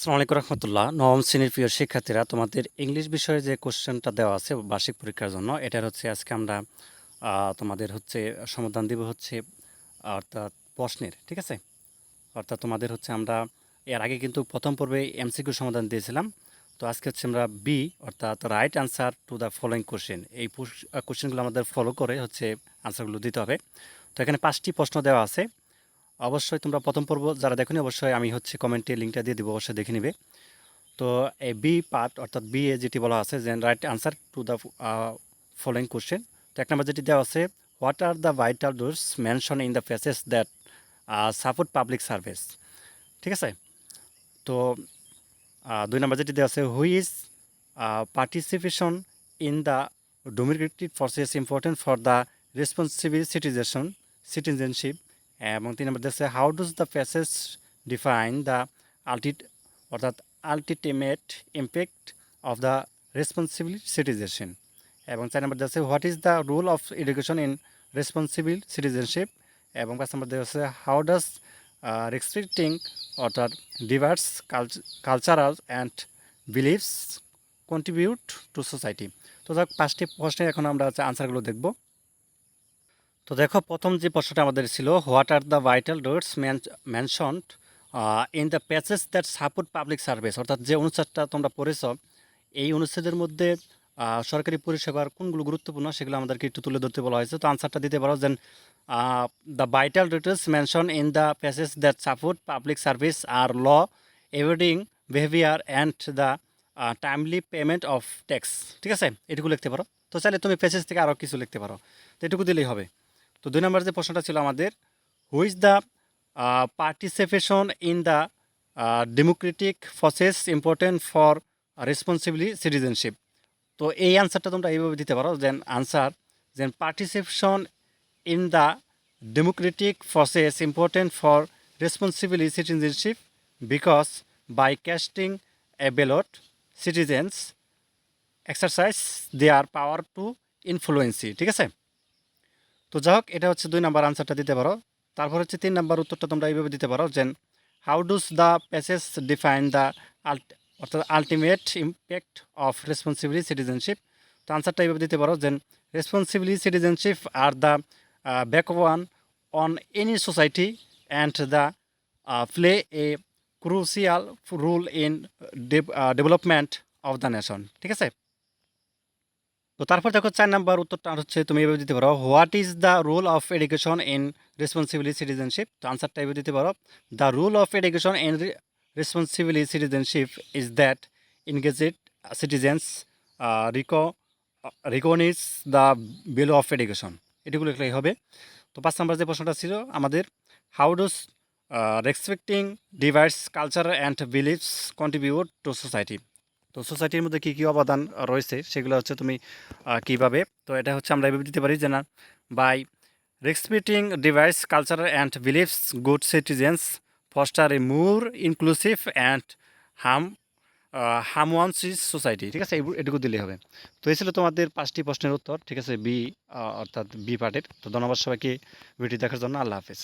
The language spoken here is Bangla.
আসসালামু রহমতুল্লাহ। নবম শ্রেণির প্রিয় শিক্ষার্থীরা, তোমাদের ইংলিশ বিষয়ে যে কোশ্চেনটা দেওয়া আছে বার্ষিক পরীক্ষার জন্য, এটার হচ্ছে আজকে আমরা তোমাদের হচ্ছে সমাধান দিব হচ্ছে, অর্থাৎ প্রশ্নের, ঠিক আছে? অর্থাৎ তোমাদের হচ্ছে আমরা, এর আগে কিন্তু প্রথম পর্বে এমসিকিউ সমাধান দিয়েছিলাম। তো আজকে হচ্ছে আমরা বি অর্থাৎ right answer to the following question এই কোশ্চেনগুলো আমাদের ফলো করে হচ্ছে আনসারগুলো দিতে হবে। তো এখানে পাঁচটি প্রশ্ন দেওয়া আছে। অবশ্যই তোমরা প্রথম পর্ব যারা দেখোনি, অবশ্যই আমি হচ্ছে কমেন্টে লিঙ্কটা দিয়ে দিব, অবশ্যই দেখে নিবে। তো এই বি পার্ট অর্থাৎ বি এ যেটি বলা আছে যে right answer to the following question তো এক নম্বর যেটি দেওয়া আছে what are the vital rules mention in the passage that support public service ঠিক আছে? তো দুই নম্বর যেটি দেওয়া আছে why is participation in the dominative forces important for the responsible citizenship citizenship এবং তিন নম্বর দেশে how does the passage define the আলটি অর্থাৎ ultimate impact of the responsible citizenship এবং চার নম্বর দেশে what is the rule of education in responsible citizenship এবং পাঁচ নম্বর আছে হাউ ডাজ রেস্ট্রিক্টিং অর্থাৎ diverse cultural and beliefs contribute to society তো যাক, পাঁচটি প্রশ্নের এখন আমরা আনসারগুলো দেখব। তো দেখো, প্রথম যে প্রশ্নটা আমাদের ছিল what are the vital roads mentioned in the passage that support public service অর্থাৎ যে অনুচ্ছেদটা তোমরা পড়েছ, এই অনুচ্ছেদের মধ্যে সরকারি পরিষেবার কোনগুলো গুরুত্বপূর্ণ সেগুলো আমাদেরকে একটু তুলে ধরতে বলা হয়েছে। তো আনসারটা দিতে পারো যেন the vital details mention in the passage that support public service are law এভরিং behaviour and the timely payment of tax ঠিক আছে? এটুকু লিখতে পারো। তো চাইলে তুমি প্যাসেজ থেকে আরও কিছু লিখতে পারো। তো এটুকু দিলেই হবে। তো দুই নম্বর যে প্রশ্নটা ছিল আমাদের why is the participation in the democratic process important for responsibly citizenship তো এই আনসারটা তোমরা এইভাবে দিতে পারো যেন আনসার যেন participation in the democratic process important for responsibly citizenship because by casting a ballot citizens exercise their power to influence ঠিক আছে? তো যাই হোক, এটা হচ্ছে দুই নাম্বার আনসারটা দিতে পারো। তারপর হচ্ছে তিন নাম্বার উত্তরটা তোমরা এইভাবে দিতে পারো যেন how does the passage define the অর্থাৎ ultimate impact of responsibly citizenship তো আনসারটা এইভাবে দিতে পারো যেন responsibly citizenship are the backbone on any society and the play a crucial rule in development of the nation ঠিক আছে? তো তারপর দেখো চার নাম্বার উত্তরটা হচ্ছে তুমি এভাবে দিতে পারো। What is the rule of education in responsibly citizenship তো আনসারটা এভাবে দিতে পারো। The rule of education in responsibly citizenship is that engaged citizens Rico recognise the value of education এটুকু লিখলেই হবে। তো পাঁচ নাম্বার যে প্রশ্নটা ছিল আমাদের how does respecting device culture and beliefs contribute to society তো সোসাইটির মধ্যে কী কী অবদান রয়েছে সেগুলো হচ্ছে তুমি কীভাবে? তো এটা হচ্ছে আমরা এভাবে দিতে পারি যে না by respecting device culture and beliefs good citizens foster a more inclusive and হাম হামওয়ানসিস সোসাইটি ঠিক আছে এটুকু দিলেই হবে। তো এই ছিল তোমাদের পাঁচটি প্রশ্নের উত্তর। ঠিক আছে বি অর্থাৎ বি পার্টের তো ধন্যবাদ সবাইকে ভিডিও দেখার জন্য। আল্লাহ হাফেজ।